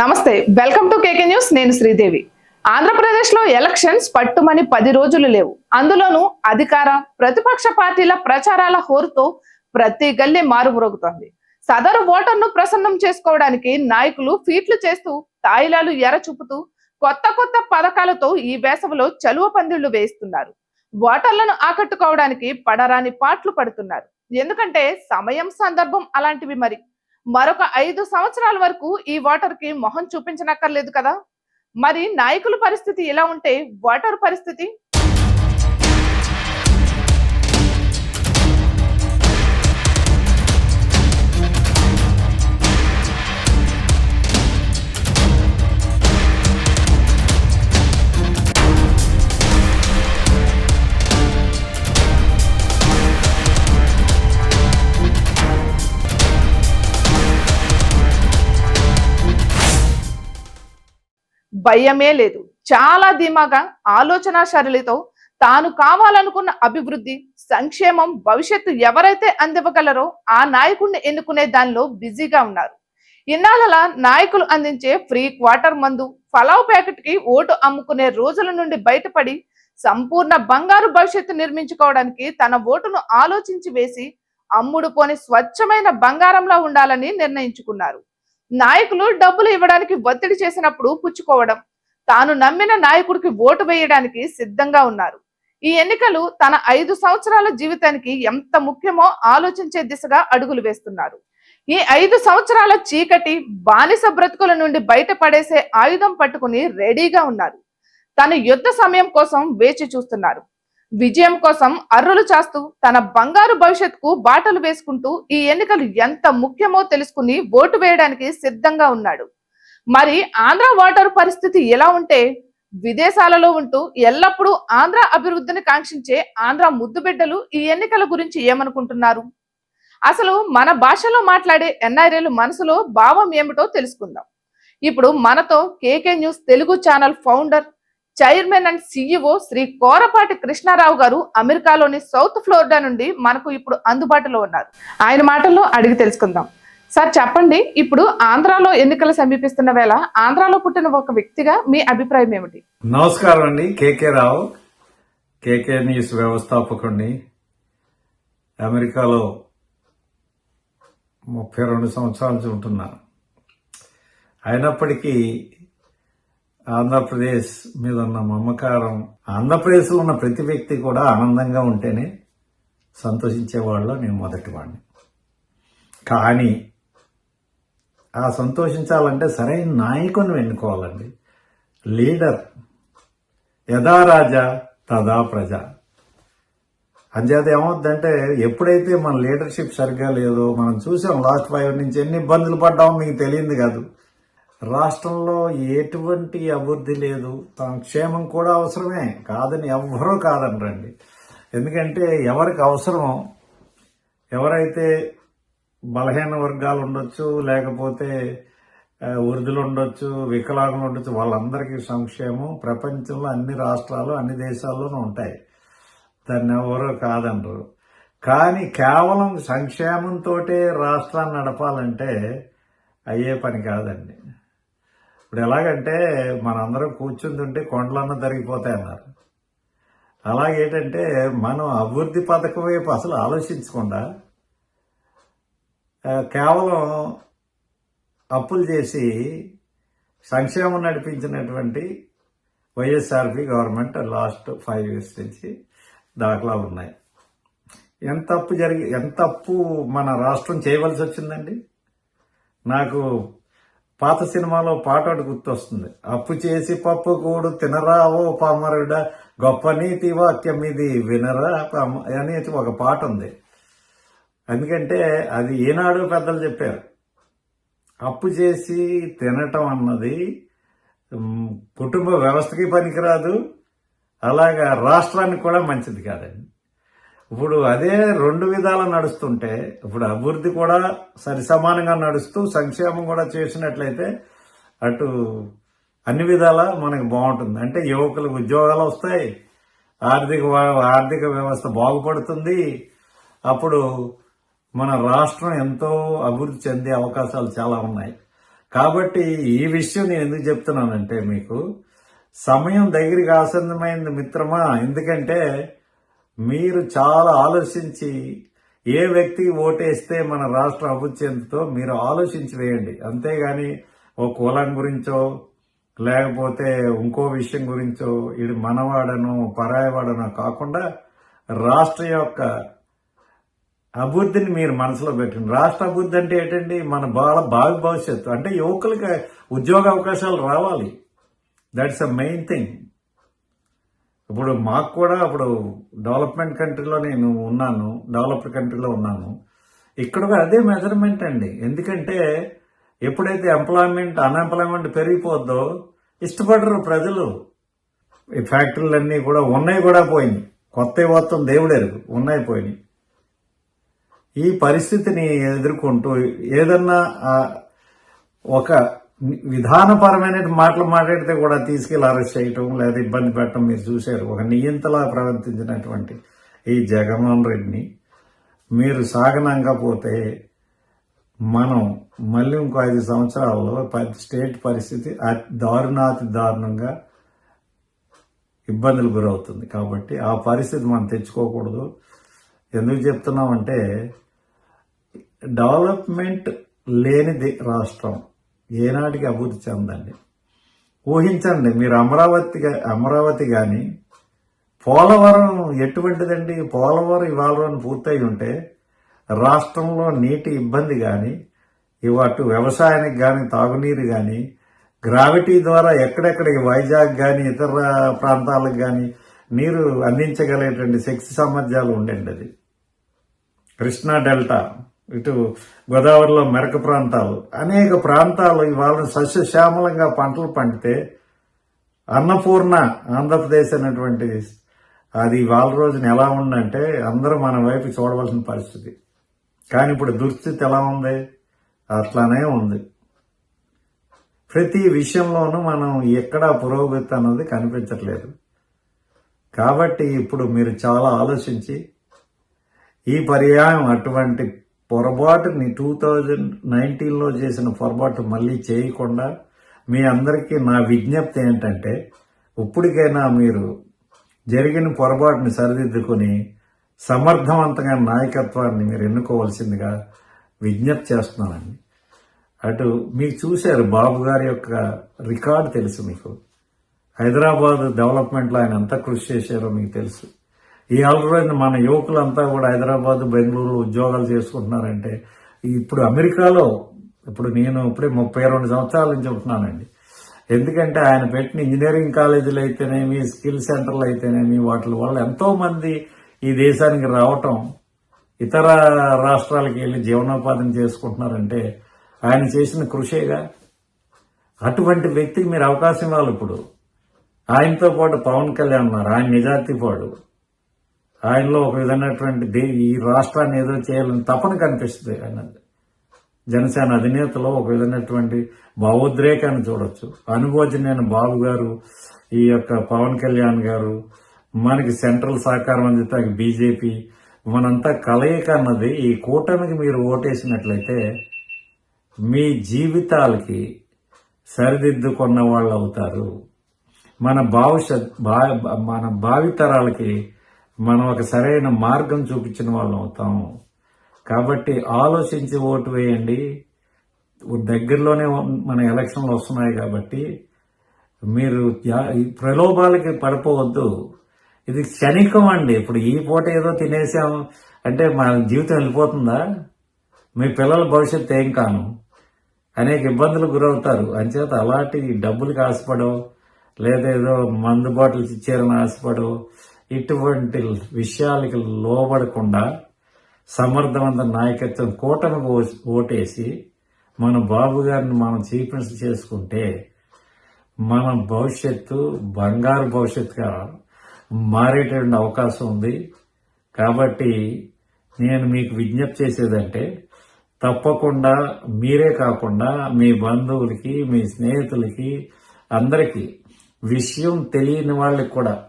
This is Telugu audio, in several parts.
నమస్తే వెల్కమ్ టు కేకే న్యూస్ నేను శ్రీదేవి. ఆంధ్రప్రదేశ్లో ఎలక్షన్స్ పట్టుమని పది రోజులు లేవు. అందులోనూ అధికార ప్రతిపక్ష పార్టీల ప్రచారాల హోరుతో ప్రతి గల్లీ మారుమ్రోగుతోంది. సదరు ఓటర్ను ప్రసన్నం చేసుకోవడానికి నాయకులు ఫీట్లు చేస్తూ తాయిలాలు ఎర చూపుతూ కొత్త కొత్త పథకాలతో ఈ వేసవిలో చలువ పందిళ్ళు వేయిస్తున్నారు. ఓటర్లను ఆకట్టుకోవడానికి పడరాని పాట్లు పడుతున్నారు. ఎందుకంటే సమయం సందర్భం అలాంటివి మరి. మరొక ఐదు సంవత్సరాల వరకు ఈ ఓటర్కి మొహం చూపించనక్కర్లేదు కదా? మరి నాయకుల పరిస్థితి ఇలా ఉంటే ఓటర్ పరిస్థితి భయమే లేదు. చాలా ధీమాగా ఆలోచన శరళితో తాను కావాలనుకున్న అభివృద్ధి సంక్షేమం భవిష్యత్తు ఎవరైతే అందివ్వగలరో ఆ నాయకుడిని ఎన్నుకునే దానిలో బిజీగా ఉన్నారు. ఇన్నాళ్ళ నాయకులు అందించే ఫ్రీ క్వార్టర్ మందు ఫలావ్ ప్యాకెట్కి ఓటు అమ్ముకునే రోజుల నుండి బయటపడి సంపూర్ణ బంగారు భవిష్యత్తు నిర్మించుకోవడానికి తన ఓటును ఆలోచించి వేసి అమ్ముడు పోని స్వచ్ఛమైన బంగారంలా ఉండాలని నిర్ణయించుకున్నారు. నాయకులు డబ్బులు ఇవ్వడానికి ఒత్తిడి చేసినప్పుడు పుచ్చుకోవడం. తాను నమ్మిన నాయకుడికి ఓటు వేయడానికి సిద్ధంగా ఉన్నారు. ఈ ఎన్నికలు తన ఐదు సంవత్సరాల జీవితానికి ఎంత ముఖ్యమో ఆలోచించే దిశగా అడుగులు వేస్తున్నారు. ఈ ఐదు సంవత్సరాల చీకటి బానిస బ్రతుకుల నుండి బయటపడేసే ఆయుధం పట్టుకుని రెడీగా ఉన్నారు. తన యుద్ధ సమయం కోసం వేచి చూస్తున్నారు. విజయం కోసం అర్రులు చాస్తూ తన బంగారు భవిష్యత్కు బాటలు వేసుకుంటూ ఈ ఎన్నికలు ఎంత ముఖ్యమో తెలుసుకుని ఓటు వేయడానికి సిద్ధంగా ఉన్నాడు. మరి ఆంధ్ర ఓటరు పరిస్థితి ఎలా ఉంటే విదేశాలలో ఉంటూ ఎల్లప్పుడూ ఆంధ్ర అభివృద్ధిని కాంక్షించే ఆంధ్ర ముద్దు బిడ్డలు ఈ ఎన్నికల గురించి ఏమనుకుంటున్నారు? అసలు మన భాషలో మాట్లాడే ఎన్ఐరేలు మనసులో భావం ఏమిటో తెలుసుకుందాం. ఇప్పుడు మనతో KK news Telugu channel founder chairman and CEO Shri Korapati Krishnarao garu అమెరికాలోని సౌత్ ఫ్లోరిడా నుండి మనకు ఇప్పుడు అందుబాటులో ఉన్నారు. ఆయన మాటల్లో అడిగి తెలుసుకుందాం. సార్ చెప్పండి. ఇప్పుడు ఆంధ్రాలో ఎన్నికలు సమీపిస్తున్న వేళ ఆంధ్రాలో పుట్టిన ఒక వ్యక్తిగా మీ అభిప్రాయం ఏమిటి? నమస్కారం అండి. కేకే రావు. కేకే న్యూస్ వ్యవస్థాపకుడిని. అమెరికాలో ముప్పై రెండు సంవత్సరాల నుంచి ఉంటున్నాను. అయినప్పటికీ ఆంధ్రప్రదేశ్ మీద ఉన్న మమకారం ఆంధ్రప్రదేశ్లో ఉన్న ప్రతి వ్యక్తి కూడా ఆనందంగా ఉంటేనే సంతోషించేవాళ్ళు నేను మొదటివాడిని. కానీ ఆ సంతోషించాలంటే సరైన నాయకుని ఎన్నుకోవాలండి. లీడర్ యథా రాజా తదా ప్రజ. అంచేత ఏమవుద్దంటే ఎప్పుడైతే మన లీడర్షిప్ సరిగ్గా లేదో మనం చూసాం లాస్ట్ ఫైవ్ నుంచి ఎన్ని ఇబ్బందులు పడ్డామో మీకు తెలియదు కాదు. రాష్ట్రంలో ఎటువంటి అభివృద్ధి లేదు. సంక్షేమం కూడా అవసరమే. కాదని ఎవ్వరూ కాదనరండి. ఎందుకంటే ఎవరికి అవసరం ఎవరైతే బలహీన వర్గాలు ఉండొచ్చు లేకపోతే వృద్ధులు ఉండొచ్చు వికలాంగులు ఉండొచ్చు వాళ్ళందరికీ సంక్షేమం ప్రపంచంలో అన్ని రాష్ట్రాలు అన్ని దేశాల్లోనూ ఉంటాయి. దాన్ని ఎవరో కాదనరు. కానీ కేవలం సంక్షేమంతో రాష్ట్రాన్ని నడపాలంటే అయ్యే పని కాదండి. ఇప్పుడు ఎలాగంటే మనందరం కూర్చుంటుంటే కొండలన్న తరిగిపోతాయి అన్నారు. అలాగేటంటే మనం అభివృద్ధి పథకం వైపు అసలు ఆలోచించకుండా కేవలం అప్పులు చేసి సంక్షేమం నడిపించినటువంటి YSRP government last five years నుంచి దాఖలా ఉన్నాయి. ఎంత అప్పు జరిగి ఎంత అప్పు మన రాష్ట్రం చేయవలసి వచ్చిందండి? నాకు పాత సినిమాలో పాట ఒకటి గుర్తొస్తుంది. అప్పు చేసి పప్పు కూడు తినరా ఓ పామరుడ గొప్ప నీతి వాక్యం ఇది వినరా పామ ఒక పాట ఉంది. ఎందుకంటే అది ఈనాడు పెద్దలు చెప్పారు. అప్పు చేసి తినటం అన్నది కుటుంబ వ్యవస్థకి పనికిరాదు అలాగా రాష్ట్రానికి కూడా మంచిది కాదండి. ఇప్పుడు అదే రెండు విధాలు నడుస్తుంటే ఇప్పుడు అభివృద్ధి కూడా సరి సమానంగా నడుస్తూ సంక్షేమం కూడా చేసినట్లయితే అటు అన్ని విధాలా మనకు బాగుంటుంది. అంటే యువకులకు ఉద్యోగాలు వస్తాయి ఆర్థిక ఆర్థిక వ్యవస్థ బాగుపడుతుంది. అప్పుడు మన రాష్ట్రం ఎంతో అభివృద్ధి చెందే అవకాశాలు చాలా ఉన్నాయి. కాబట్టి ఈ విషయం నేను ఎందుకు చెప్తున్నానంటే మీకు సమయం దగ్గరికి ఆసన్నమైంది మిత్రమా? ఎందుకంటే మీరు చాలా ఆలోచించి ఏ వ్యక్తికి ఓటేస్తే మన రాష్ట్రం అభివృద్ధి చెందుతో మీరు ఆలోచించి వేయండి. అంతేగాని ఓ కులం గురించో లేకపోతే ఇంకో విషయం గురించో ఇది మనవాడనో పరాయవాడనో కాకుండా రాష్ట్ర యొక్క అభివృద్ధిని మీరు మనసులో పెట్టండి. రాష్ట్ర అభివృద్ధి అంటే ఏంటండి? మన బాల భావి భవిష్యత్తు. అంటే యువకులకి ఉద్యోగ అవకాశాలు రావాలి. దట్స్ అ మెయిన్ థింగ్ ఇప్పుడు మాకు కూడా ఇప్పుడు డెవలప్మెంట్ కంట్రీలో నేను ఉన్నాను డెవలప్డ్ కంట్రీలో ఉన్నాను. ఇక్కడ కూడా అదే మెజర్మెంట్ అండి. ఎందుకంటే ఎప్పుడైతే ఎంప్లాయ్మెంట్ అన్ఎంప్లాయ్మెంట్ పెరిగిపోద్దో ఇష్టపడరు ప్రజలు. ఈ ఫ్యాక్టరీలన్నీ కూడా ఉన్నాయి కూడా పోయినాయి. కొత్త మొత్తం దేవుడెరుగు ఉన్నాయి పోయినాయి. ఈ పరిస్థితిని ఎదుర్కొంటూ ఏదన్నా ఆ, ఒక విధానపరమైన మాటలు మాట్లాడితే కూడా తీసుకెళ్ళి అరెస్ట్ చేయటం లేదా ఇబ్బంది పెట్టడం మీరు చూశారు. ఒక నియంతలా ప్రవర్తించినటువంటి ఈ జగన్మోహన్ రెడ్డిని మీరు సాగనంకపోతే మనం మళ్ళీ ఇంకో ఐదు సంవత్సరాల్లో స్టేట్ పరిస్థితి అతి దారుణాతి దారుణంగా ఇబ్బందులు గురవుతుంది. కాబట్టి ఆ పరిస్థితి మనం తెచ్చుకోకూడదు. ఎందుకు చెప్తున్నామంటే డెవలప్మెంట్ లేనిది రాష్ట్రం. ఏనాటికి అభివృద్ధి చెందండి. ఊహించండి మీరు అమరావతి అమరావతి కానీ పోలవరం ఎటువంటిదండి? పోలవరం ఇవాళ పూర్తయి ఉంటే రాష్ట్రంలో నీటి ఇబ్బంది కానీ ఇవాటు వ్యవసాయానికి కానీ తాగునీరు కానీ గ్రావిటీ ద్వారా ఎక్కడెక్కడికి వైజాగ్ కానీ ఇతర ప్రాంతాలకు కానీ నీరు అందించగలిగేటువంటి శక్తి సామర్థ్యాలు ఉండండి అది. కృష్ణా డెల్టా ఇటు గోదావరిలో మెరక ప్రాంతాలు. అనేక ప్రాంతాలు ఇవాళ సస్యశ్యామలంగా పంటలు పండితే అన్నపూర్ణ ఆంధ్రప్రదేశ్ అనేటువంటి అది ఇవాళ రోజున ఎలా ఉందంటే అందరూ మన వైపు చూడవలసిన పరిస్థితి. కానీ ఇప్పుడు దుస్థితి ఎలా ఉంది? అట్లానే ఉంది. ప్రతి విషయంలోనూ మనం ఎక్కడా పురోగతి అన్నది కనిపించట్లేదు. కాబట్టి ఇప్పుడు మీరు చాలా ఆలోచించి ఈ పర్యాయం అటువంటి పొరపాటుని టూ థౌజండ్ నైన్టీన్లో చేసిన పొరపాటు మళ్ళీ చేయకుండా మీ అందరికీ నా విజ్ఞప్తి ఏంటంటే ఇప్పటికైనా మీరు జరిగిన పొరపాటుని సరిదిద్దుకొని సమర్థవంతంగా నాయకత్వాన్ని మీరు ఎన్నుకోవాల్సిందిగా విజ్ఞప్తి చేస్తున్నానండి. అటు మీకు చూశారు బాబు గారి యొక్క రికార్డు తెలుసు మీకు. హైదరాబాద్ డెవలప్మెంట్లో ఆయన ఎంత కృషి చేశారో మీకు తెలుసు. ఈ ఆల్రెడీ మన యువకులంతా కూడా హైదరాబాద్ బెంగళూరు ఉద్యోగాలు చేసుకుంటున్నారంటే ఇప్పుడు అమెరికాలో ఇప్పుడు నేను ఇప్పుడే ముప్పై రెండు సంవత్సరాల నుంచి ఉంటున్నానండి ఎందుకంటే ఆయన పెట్టిన ఇంజనీరింగ్ కాలేజీలు అయితేనేమి స్కిల్ సెంటర్లు అయితేనేమి వాటి వల్ల ఎంతోమంది ఈ దేశానికి రావటం ఇతర రాష్ట్రాలకి వెళ్ళి జీవనోపాధిని చేసుకుంటున్నారంటే ఆయన చేసిన కృషేగా అటువంటి వ్యక్తికి మీరు అవకాశం ఇవ్వాలి ఇప్పుడు. ఆయనతో పాటు పవన్ కళ్యాణ్ ఉన్నారు. ఆయన నిజాతిపాడు ఆయనలో ఒక విధమైనటువంటి దే- ఈ రాష్ట్రాన్ని ఏదో చేయాలని తపన కనిపిస్తుంది ఆయన. జనసేన అధినేతలో ఒక విధమైనటువంటి భావోద్రేకాన్ని చూడొచ్చు. అనుభవజ్ఞైన బాబు గారు ఈ యొక్క పవన్ కళ్యాణ్ గారు మనకి సెంట్రల్ సహకారం అందితే బీజేపీ మనంతా కలయిక అన్నది ఈ కూటమికి మీరు ఓటేసినట్లయితే మీ జీవితాలకి సరిదిద్దుకున్న వాళ్ళు అవుతారు మన భవిష్యత్ భా- మన భావితరాలకి మనం ఒక సరైన మార్గం చూపించిన వాళ్ళం అవుతాము. కాబట్టి ఆలోచించి ఓటు వేయండి. దగ్గరలోనే మన ఎలక్షన్లు వస్తున్నాయి కాబట్టి మీరు ప్రలోభాలకి పడిపోవద్దు. ఇది క్షణికం అండి. ఇప్పుడు ఈ పూట ఏదో తినేసాం అంటే మన జీవితం వెళ్ళిపోతుందా? మీ పిల్లల భవిష్యత్తు ఏం కాను. అనేక ఇబ్బందులు గురవుతారు. అంచేత అలాంటి డబ్బులకి ఆశపడవు లేదా ఏదో మందు బాటిల్స్ ఇచ్చారని ఆశపడవు ఇటువంటి విషయాలకి లోబడకుండా సమర్థవంత నాయకత్వం కూటమికి ఓ- ఓటేసి మన బాబు గారిని మనం చీఫ్ మినిస్టర్ చేసుకుంటే మన భవిష్యత్తు బంగారు భవిష్యత్తుగా మారేటువంటి అవకాశం ఉంది. కాబట్టి నేను మీకు విజ్ఞప్తి చేసేదంటే తప్పకుండా మీరే కాకుండా మీ బంధువులకి మీ స్నేహితులకి అందరికీ విషయం తెలియని వాళ్ళకి కూడా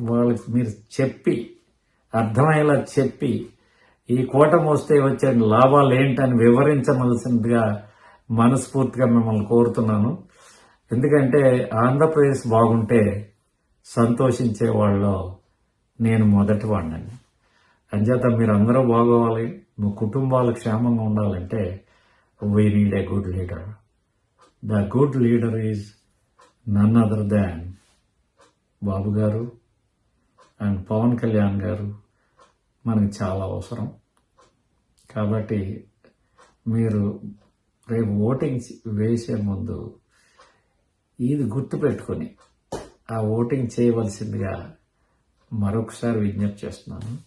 వాళ్ళకి మీరు చెప్పి అర్థమయ్యేలా చెప్పి ఈ కూటమి వస్తే వచ్చే లాభాలు ఏంటని వివరించవలసిందిగా మనస్ఫూర్తిగా మిమ్మల్ని కోరుతున్నాను. ఎందుకంటే ఆంధ్రప్రదేశ్ బాగుంటే సంతోషించే వాళ్ళు నేను మొదటి వాడినండి అంచేత మీరు అందరూ బాగోవాలి మీ కుటుంబాలు క్షేమంగా ఉండాలంటే we need a good leader the good leader is none other than Babu garu. And Pawan Kalyan గారు మనకు చాలా అవసరం. కాబట్టి మీరు రేపు ఓటింగ్ వేసే ముందు ఇది గుర్తుపెట్టుకొని ఆ ఓటింగ్ చేయవలసిందిగా మరొకసారి విజ్ఞప్తి చేస్తున్నాను.